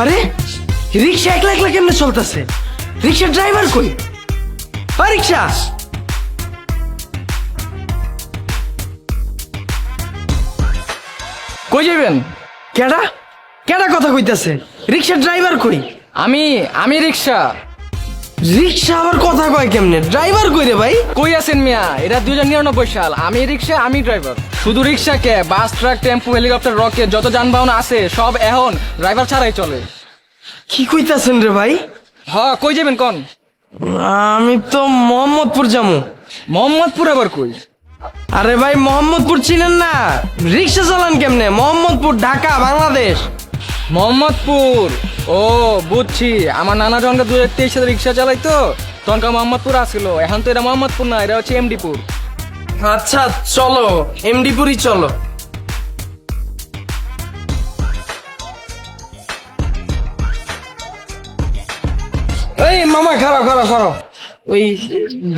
আরে, রিক্সা একলা একলা কেমনে চলতেছে? রিক্সার ড্রাইভার কই? রিক্সা। কই যাবেন কেডা? কেডা কথা কইতাছে? রিক্সার ড্রাইভার কই? আমি আমি রিক্সা। রিক্সা আবার কথা কয় কেমনে? ড্রাইভার কই রে ভাই? কই আছেন মিয়া? এটা হাজার নিরানব্বই সাল। আমি রিক্সা আমি ড্রাইভার। শুধু রিক্সা কে? Bus truck tempo helicopter rocket যত যানবাহন আছে সব এখন ড্রাইভার ছাড়াই চলে। কি কইতাছেন রে ভাই? হ কই যাবেন কোন? আমি তো মোহাম্মদপুর যামু। মোহাম্মদপুর আবার কই? আরে ভাই মোহাম্মদপুর চিনেন না? রিক্সা চালান কেমনে? মোহাম্মদপুর ঢাকা বাংলাদেশ। মোহাম্মদপুর। ও বুঝছি। আমার নানা যখন দু হাজার তেইশ সালে রিক্সা চালাইতো তখনকার মোহাম্মদপুর আসছিল এখন তো এটা মোহাম্মদপুর না এটা হচ্ছে এমডিপুর। আচ্ছা চলো। এমডিপুরই চলো। এই মামা খারাপ খারাপ খারাপ ওই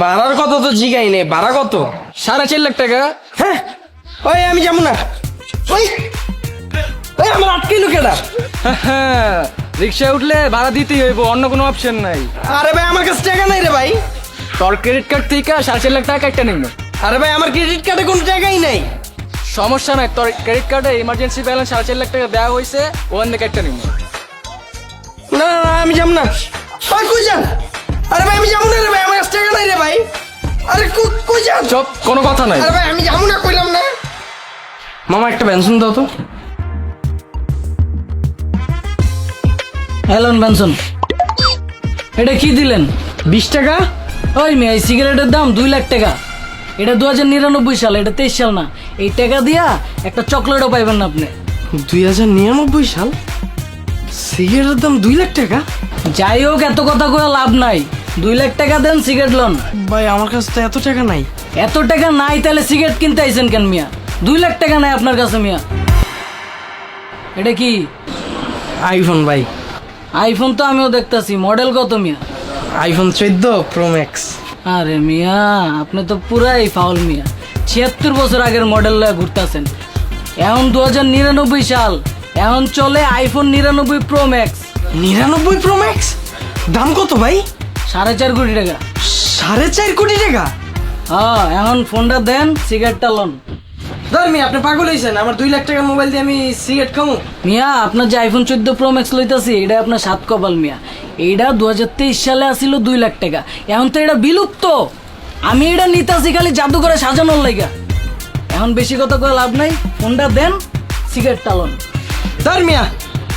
ভাড়ার কত তো জিগাই নেই ভাড়া কত? সাড়ে চার লাখ টাকা? হ্যাঁ। ওই আমি যাব না। ওই ওই আমার আটকাইলো কেডা? হ্যাঁ। রিক্সায় উঠলে ভাড়া দিতেই হইব অন্য কোনো অপশন নাই। আরে ভাই আমার কাছে টাকা নাই রে ভাই। তোর ক্রেডিট কার্ড থেকে সাড়ে চার লাখ টাকা একটা নিল আরে ভাই আমার ক্রেডিট কার্ডে কোনো টাকাই নাই। সমস্যা নাই তোর ক্রেডিট কার্ডে ইমার্জেন্সি ব্যালেন্স সাড়ে চার লাখ টাকা দেওয়া হয়েছে ওখান থেকে একটা নিল না না, না আমি যাব না। ভাই কই যান? আরে ভাই আমি যাব না রে ভাই আমার কাছে টাকা নাই রে ভাই। আরে কই- যান? চপ কোনো কথা নাই। আরে ভাই আমি যাব না কইলাম না। মামা একটা পেনশন দাও তো। হ্যালো বেনসন এটা কি দিলেন? বিশ টাকা? ওই মেয়ে সিগারেটের দাম দুই লাখ টাকা। এটা দু হাজার নিরানব্বই সাল এটা তেইশ সাল না। এই টাকা দিয়া একটা চকলেটও পাইবেন না আপনি। দুই হাজার নিরানব্বই সাল? সিগারেটের দাম দুই লাখ টাকা? যাই হোক এত কথা কয়ে লাভ নাই। দুই লাখ টাকা দেন সিগারেট লোন। ভাই আমার কাছে তো এত টাকা নাই। এত টাকা নাই তাহলে সিগারেট কিনতে আইছেন কেন মিয়া? দুই লাখ টাকা নাই আপনার কাছে মিয়া। এটা কি? আইফোন ভাই। আইফোন তো আমিও দেখতাছি মডেল কত মিয়া? আইফোন চোদ্দ প্রো ম্যাক্স আরে মিয়া আপনি তো পুরাই ফাউল মিয়া। ছিয়াত্তর বছর আগের মডেল লয়ে ঘুরতেছেন। এখন দু হাজার নিরানব্বই সাল এখন চলে আইফোন নিরানব্বই প্রো ম্যাক্স নিরানব্বই প্রো ম্যাক্স দাম কত ভাই? সাড়ে চার কোটি টাকা। সাড়ে চার কোটি টাকা? হ্যাঁ এখন ফোনটা দেন সিগারেটটা লন। ধর মি আপনি পাগল হয়েছেন আমার দুই লাখ টাকার মোবাইল দিয়ে আমি সিগারেট খামু। মিয়া আপনার যে আইফোন চোদ্দ প্রো ম্যাক্স লইতাছি এটা আপনার সাত কপাল মিয়া। এইটা দু হাজার তেইশ সালে আসিল দুই লাখ টাকা। এখন তো এটা বিলুপ্ত। আমি এটা নিতাছি খালি জাদু করে সাজানোর লাইগা। এখন বেশি কথা করে লাভ নাই। ফোনটা দেন সিগারেটটা লন ধর মিয়া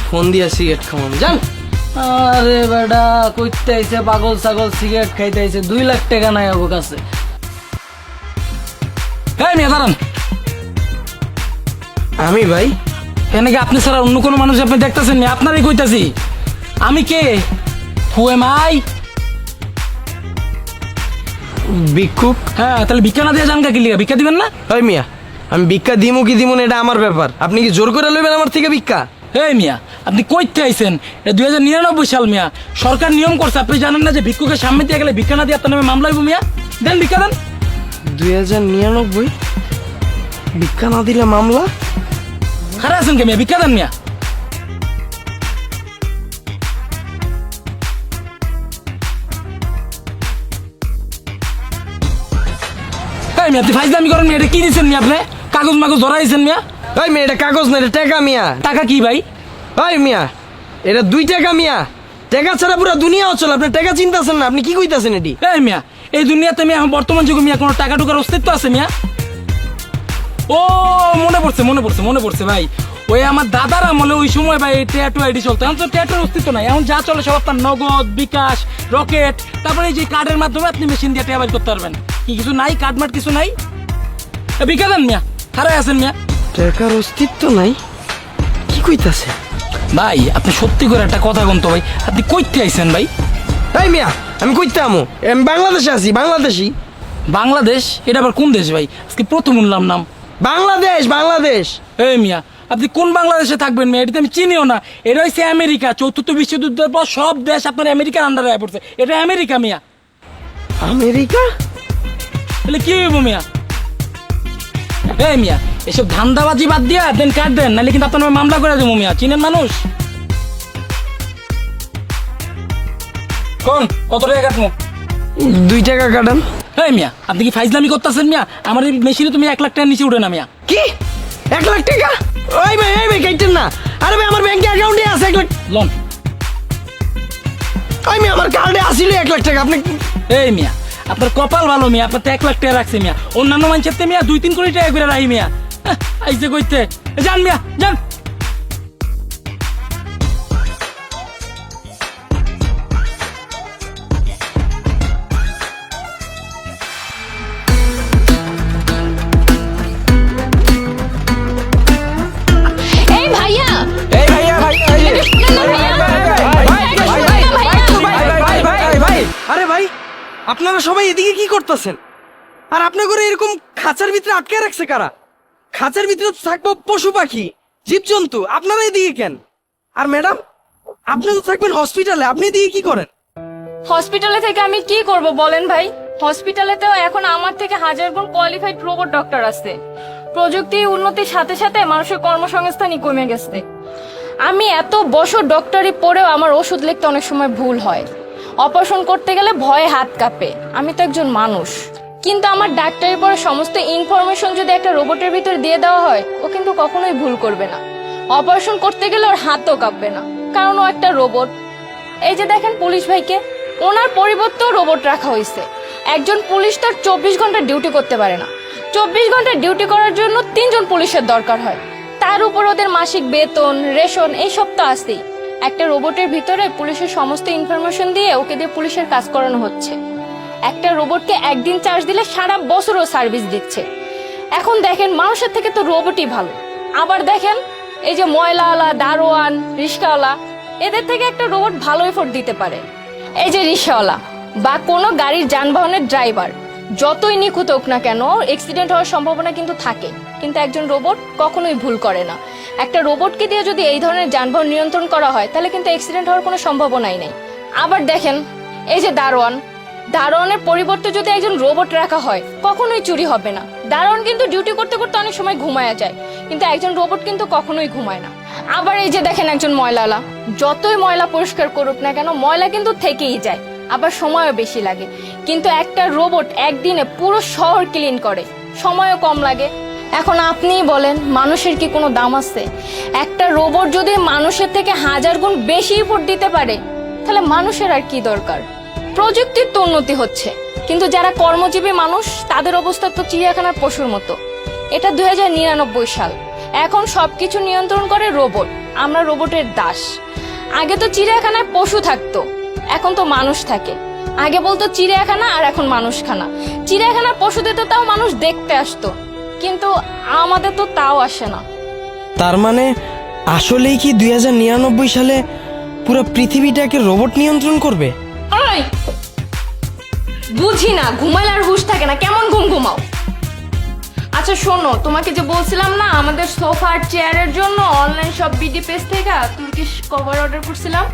ফোন দিয়ে সিগারেট খামু জান? আরে বেটা কইতে আইছে পাগল ছাগল সিগারেট খাইতে আইছে। দুই লাখ টাকা নাই আমার কাছে হ্যাঁ মিয়া দাঁড়ান। আমি ভাই? এনেকে আপনি ছাড়া অন্য কোনো মানুষ আপনি দেখতেছেন না? আপনারই কইতাছি। আমি কে? হু এম আই ভিক্ষুক? হ্যাঁ তাহলে ভিক্ষা না দিয়ে যান কা কি লিগা? ভিক্ষা দিবেন না? ওই মিয়া আমি ভিক্ষা দিমু কি দিমু না এটা আমার ব্যাপার। আপনি কি জোর করে লইবেন আমার থেকে ভিক্ষা? এই মিয়া আপনি কইতে আইছেন? এটা দুই হাজার নিরানব্বই সাল মিয়া। সরকার নিয়ম করছে আপনি জানেন না যে ভিক্ষুকের সামনে দিয়ে গেলে ভিক্ষা না দিয়ে আপনার নামে মামলা হইব মিয়া? দেন ভিক্ষা দেন। দুই হাজার নিরানব্বই? ভিক্ষা না দিলে মামলা? খারাপ আছেন কে মিয়া ভিক্ষা দেন মিয়া এই মিয়া আপনি ফাইজলামি করেন মিয়া এটা কি দিচ্ছেন মিয়া আপনি কাগজ মাগজ ধরাইছেন মিয়া ওই মিয়া এটা কাগজ না এটা টাকা মিয়া টাকা কি ভাই ওই মিয়া এটা দুই টাকা মিয়া টাকা ছাড়া পুরো দুনিয়া অচল আপনি টাকা চিন্তাছেন না আপনি কি কইতাছেন এটি এই মিয়া এই দুনিয়াতে মিয়া এখন বর্তমান যুগে মিয়া কোনো টাকা টুকার অস্তিত্ব আছে মিয়া ও মনে পড়ছে মনে পড়ছে মনে পড়ছে ভাই। ওই আমার দাদার আমলে ওই সময় ভাই ট্যাটু আইডি চলতো। এখন তো ট্যাটুর অস্তিত্ব নাই। এখন যা চলে সব আপনার নগদ বিকাশ রকেট তারপরে এই যে কার্ডের মাধ্যমে আপনি মেশিন দিয়ে টেয়ার করতে পারবেন। কি কিছু নাই? কার্ড মার্ড কিছু নাই? বিকা দেন মিয়া। হারাই আছেন মিয়া। টাকার অস্তিত্ব নাই। কি কইতাছে? ভাই আপনি সত্যি করে একটা কথা বলতো ভাই। আপনি কইতে আইছেন ভাই। তাই মিয়া আমি কইতে আমু। আমি বাংলাদেশে আছি বাংলাদেশি। বাংলাদেশ? এটা আবার কোন দেশ ভাই? আজকে প্রথম শুনলাম নাম। বাংলাদেশ বাংলাদেশ। এই মিয়া আপনি কোন বাংলাদেশে থাকবেন মিয়া? এটা আমি চিনিও না। এটা হচ্ছে আমেরিকা চতুর্থ বিশ্বযুদ্ধের পর সব দেশ আপনার আমেরিকার আন্ডারে আয় পড়ছে। এটা আমেরিকা মিয়া। আমেরিকা? তাহলে কি হইব মিয়া? এই মিয়া এসব ধান্দাবাজি বাদ দিয়া দেন কাট দেন নাহলে কিন্তু আপনার মামলা করে দেবো মিয়া। চিনেন মানুষ? কোন? কত টাকা কাটবো? দুই টাকা কাটান। হ্যাঁ মিয়া আপনি কি ফাইজলামি করতেছেন মিয়া? আমার এই মেশিনে তুমি এক লাখ টাকার নিচে উঠে না মিয়া। কি? এক লাখ টাকা? ওই ভাই এই ভাই কাইটেন না। আরে ভাই আমার ব্যাংকে অ্যাকাউন্টে আছে এক লাখ লন। ওই ভাই আমার কার্ডে আসিল এক লাখ টাকা। আপনি এই মিয়া আপনার কপাল ভালো মিয়া আপনার তো এক লাখ টাকা রাখছে মিয়া। অন্যান্য মানুষের তো মিয়া দুই তিন কোটি টাকা করে রাখি মিয়া। আইসে কইতে। যান মিয়া যান। আরে ভাই, আপনারা সবাই এদিকে কি করতেছেন? আর আপনার ঘরে এরকম খাঁচার ভিতরে আটকে রাখছে কারা? খাঁচার ভিতরে তো থাকব পশু পাখি, জীবজন্তু, আপনারা এদিকে কেন? আর ম্যাডাম, আপনি তো থাকবেন হসপিটালে, আপনি এদিকে কি করেন? হসপিটালে থেকে আমি কি করব বলেন ভাই? হসপিটালেতেও এখন আমার থেকে হাজার গুণ কোয়ালিফাইড রোবট ডক্টর আছে প্রযুক্তি উন্নতির সাথে সাথে মানুষের কর্মসংস্থানই কমে গেছে। আমি এত বছর ডক্টরি পড়েও আমার ওষুধ লিখতে অনেক সময় ভুল হয়। অপারেশন করতে গেলে ভয়ে হাত কাঁপে। আমি তো একজন মানুষ। কিন্তু আমার ডাক্তারের পরে সমস্ত ইনফরমেশন যদি একটা রোবটের ভিতর দিয়ে দেওয়া হয়, ও কিন্তু কখনোই ভুল করবে না। অপারেশন করতে গেলে ওর হাতও কাঁপবে না, কারণ ও একটা রোবট। এই যে দেখেন পুলিশ ভাইকে, ওনার পরিবর্তেও রোবট রাখা হয়েছে। একজন পুলিশ তার চব্বিশ ঘণ্টা ডিউটি করতে পারে না। চব্বিশ ঘণ্টা ডিউটি করার জন্য তিনজন পুলিশের দরকার হয়। তার উপর ওদের মাসিক বেতন, রেশন এইসব তো আসতেই একটা রোবটের ভিতরে পুলিশের সমস্ত ইনফরমেশন দিয়ে ওকে দিয়ে পুলিশের কাজ করানো হচ্ছে। একটা রোবটকে একদিন চার্জ দিলে সারা বছরও সার্ভিস দিচ্ছে। এখন দেখেন মানুষের থেকে তো রোবটই ভালো। আবার দেখেন এই যে ময়লাওয়ালা, দারোয়ান রিক্সাওয়ালা এদের থেকে একটা রোবট ভালো এফোর্ট দিতে পারে। এই যে রিক্সাওয়ালা বা কোনো গাড়ির যানবাহনের ড্রাইভার যতই নিখুঁত হোক না কেন অ্যাক্সিডেন্ট হওয়ার সম্ভাবনা কিন্তু থাকে। কিন্তু একজন রোবট কখনোই ভুল করে না। একটা রোবটকে দিয়ে যদি এই ধরনের যানবাহন নিয়ন্ত্রণ করা হয়, তাহলে কিন্তু অ্যাক্সিডেন্ট হওয়ার কোনো সম্ভাবনাই নেই। আবার দেখেন, এই যে দারোয়ান, দারোয়ানের পরিবর্তে যদি একজন রোবট রাখা হয়, কখনোই চুরি হবে না। দারোয়ান কিন্তু ডিউটি করতে করতে অনেক সময় ঘুমায়া যায়, কিন্তু একজন রোবট কিন্তু কখনোই ঘুমায় না। আবার এই যে দেখেন একজন ময়লালা, যতই ময়লা পরিষ্কার করুক না কেন, ময়লা কিন্তু থেকেই যায়, আবার সময়ও বেশি লাগে। কিন্তু একটা রোবট একদিনে পুরো শহর ক্লিন করে, সময়ও কম লাগে এখন আপনিই বলেন, মানুষের কি কোনো দাম আছে? একটা রোবট যদি মানুষের থেকে হাজার গুণ বেশি ভোট দিতে পারে, তাহলে মানুষের আর কি দরকার? প্রযুক্তির তো উন্নতি হচ্ছে, কিন্তু যারা কর্মজীবী মানুষ, তাদের অবস্থা তো চিড়িয়াখানার পশুর মতো। এটা দু হাজার নিরানব্বই সাল। এখন সবকিছু নিয়ন্ত্রণ করে রোবট, আমরা রোবটের দাস। আগে তো চিড়িয়াখানায় পশু থাকতো, এখন তো মানুষ থাকে। আগে বলতো চিড়িয়াখানা আর এখন মানুষখানা। চিড়িয়াখানার পশুদের তো তাও মানুষ দেখতে আসতো। কিন্তু আমাদের তো তাও আসে না। তার মানে আসলেই কি দুই হাজার নিরানব্বই সালে পুরো পৃথিবীটাকে রোবট নিয়ন্ত্রণ করবে? বুঝি না ঘুমাইলে আর হুশ থাকে না কেমন ঘুম ঘুমাও? আচ্ছা শোনো তোমাকে যে বলছিলাম না আমাদের সোফার চেয়ারের জন্য অনলাইন সব বিডি পেজ থেকে তুর্কিশ কভার অর্ডার করছিলাম।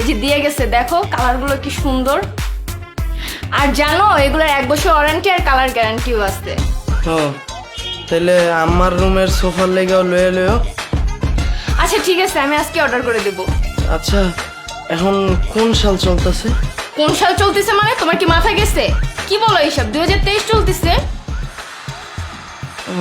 এই যে দিয়ে গেছে দেখো কালারগুলো কি সুন্দর। আর জানো এগুলোর এক বছর ওয়ারেন্টি আর কালার গ্যারান্টিও আছে। তাহলে আমার রুমের সোফার লেগেও লয়ে লয়েও আচ্ছা ঠিক আছে আমি আজকে অর্ডার করে দেব। আচ্ছা এখন কোন সাল চলতেছে? কোন সাল চলতেছে মানে? তোমার কি মাথা গেছে? কি বলো এইসব? দুই হাজার তেইশ চলতেছে? ও